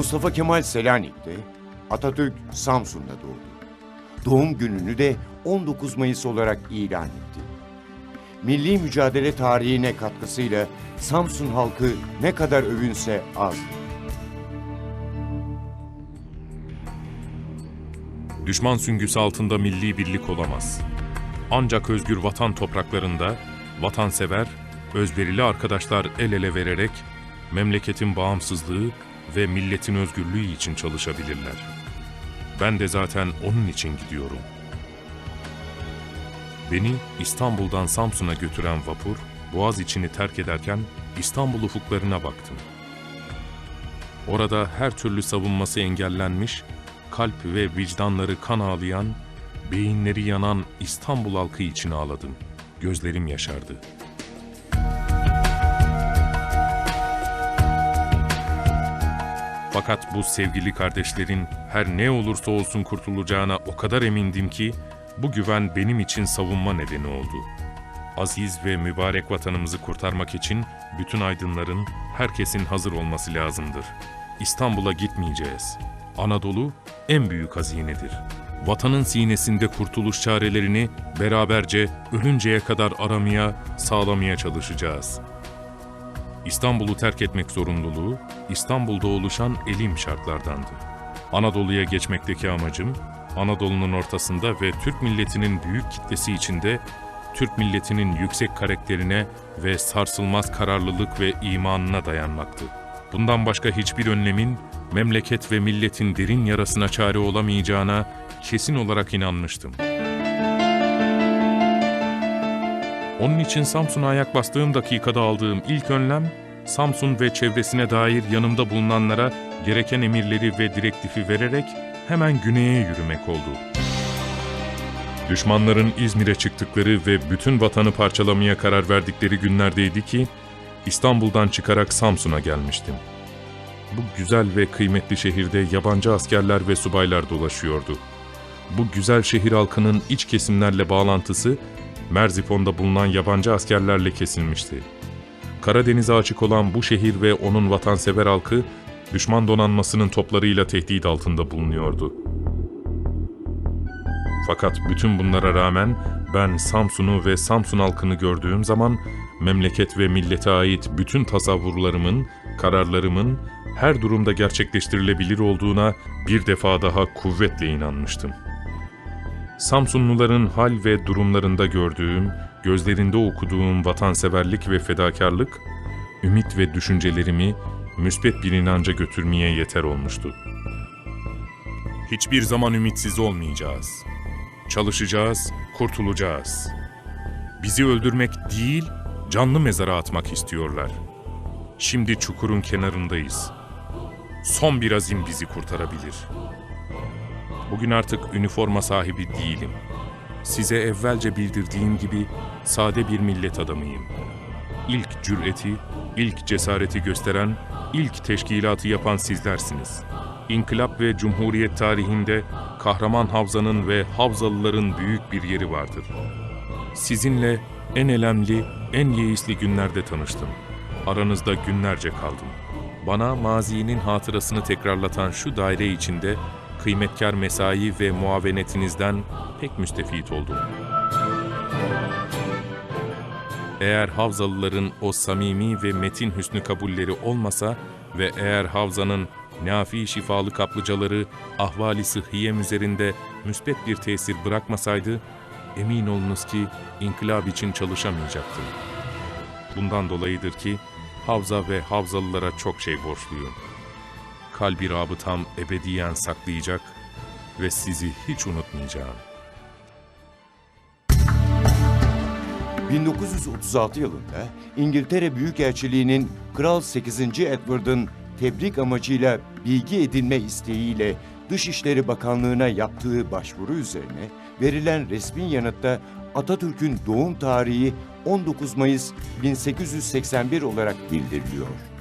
Mustafa Kemal Selanik'te, Atatürk Samsun'da doğdu. Doğum gününü de 19 Mayıs olarak ilan etti. Milli mücadele tarihine katkısıyla Samsun halkı ne kadar övünse azdır. Düşman süngüsü altında milli birlik olamaz. Ancak özgür vatan topraklarında vatansever, özverili arkadaşlar el ele vererek memleketin bağımsızlığı ve milletin özgürlüğü için çalışabilirler. Ben de zaten onun için gidiyorum. Beni İstanbul'dan Samsun'a götüren vapur, Boğaz içini terk ederken İstanbul ufuklarına baktım. Orada her türlü savunması engellenmiş, kalp ve vicdanları kan ağlayan, beyinleri yanan İstanbul halkı için ağladım. Gözlerim yaşardı. Fakat bu sevgili kardeşlerin her ne olursa olsun kurtulacağına o kadar emindim ki bu güven benim için savunma nedeni oldu. Aziz ve mübarek vatanımızı kurtarmak için bütün aydınların, herkesin hazır olması lazımdır. İstanbul'a gitmeyeceğiz. Anadolu en büyük hazinedir. Vatanın sinesinde kurtuluş çarelerini beraberce ölünceye kadar aramaya, sağlamaya çalışacağız. İstanbul'u terk etmek zorunluluğu, İstanbul'da oluşan elim şartlardandı. Anadolu'ya geçmekteki amacım, Anadolu'nun ortasında ve Türk milletinin büyük kitlesi içinde Türk milletinin yüksek karakterine ve sarsılmaz kararlılık ve imanına dayanmaktı. Bundan başka hiçbir önlemin memleket ve milletin derin yarasına çare olamayacağına kesin olarak inanmıştım. Onun için Samsun'a ayak bastığım dakikada aldığım ilk önlem, Samsun ve çevresine dair yanımda bulunanlara gereken emirleri ve direktifi vererek hemen güneye yürümek oldu. Düşmanların İzmir'e çıktıkları ve bütün vatanı parçalamaya karar verdikleri günlerdeydi ki, İstanbul'dan çıkarak Samsun'a gelmiştim. Bu güzel ve kıymetli şehirde yabancı askerler ve subaylar dolaşıyordu. Bu güzel şehir halkının iç kesimlerle bağlantısı Merzifon'da bulunan yabancı askerlerle kesilmişti. Karadeniz'e açık olan bu şehir ve onun vatansever halkı, düşman donanmasının toplarıyla tehdit altında bulunuyordu. Fakat bütün bunlara rağmen ben Samsun'u ve Samsun halkını gördüğüm zaman memleket ve millete ait bütün tasavvurlarımın, kararlarımın her durumda gerçekleştirilebilir olduğuna bir defa daha kuvvetle inanmıştım. Samsunluların hal ve durumlarında gördüğüm, gözlerinde okuduğum vatanseverlik ve fedakarlık, ümit ve düşüncelerimi müsbet bir inanca götürmeye yeter olmuştu. Hiçbir zaman ümitsiz olmayacağız. Çalışacağız, kurtulacağız. Bizi öldürmek değil, canlı mezara atmak istiyorlar. Şimdi çukurun kenarındayız. son bir azim bizi kurtarabilir. Bugün artık üniforma sahibi değilim. Size evvelce bildirdiğim gibi sade bir millet adamıyım. İlk cüreti, ilk cesareti gösteren, ilk teşkilatı yapan sizlersiniz. İnkılap ve Cumhuriyet tarihinde kahraman Havza'nın ve Havzalıların büyük bir yeri vardır. Sizinle en elemli, en yeisli günlerde tanıştım. Aranızda günlerce kaldım. Bana mazinin hatırasını tekrarlatan şu daire içinde kıymetkar mesai ve muavenetinizden pek müstefit oldum. Eğer Havzalıların o samimi ve metin hüsnü kabulleri olmasa ve eğer Havza'nın nafi şifalı kaplıcaları ahvali sıhhiyem üzerinde müsbet bir tesir bırakmasaydı, emin olunuz ki inkılap için çalışamayacaktım. Bundan dolayıdır ki Havza ve Havzalılara çok şey borçluyum. Kalbi rabıtam ebediyen saklayacak ve sizi hiç unutmayacağım. 1936 yılında İngiltere Büyükelçiliği'nin Kral 8. Edward'ın tebrik amacıyla bilgi edinme isteğiyle Dışişleri Bakanlığı'na yaptığı başvuru üzerine verilen resmi yanıtta Atatürk'ün doğum tarihi 19 Mayıs 1881 olarak bildiriliyor.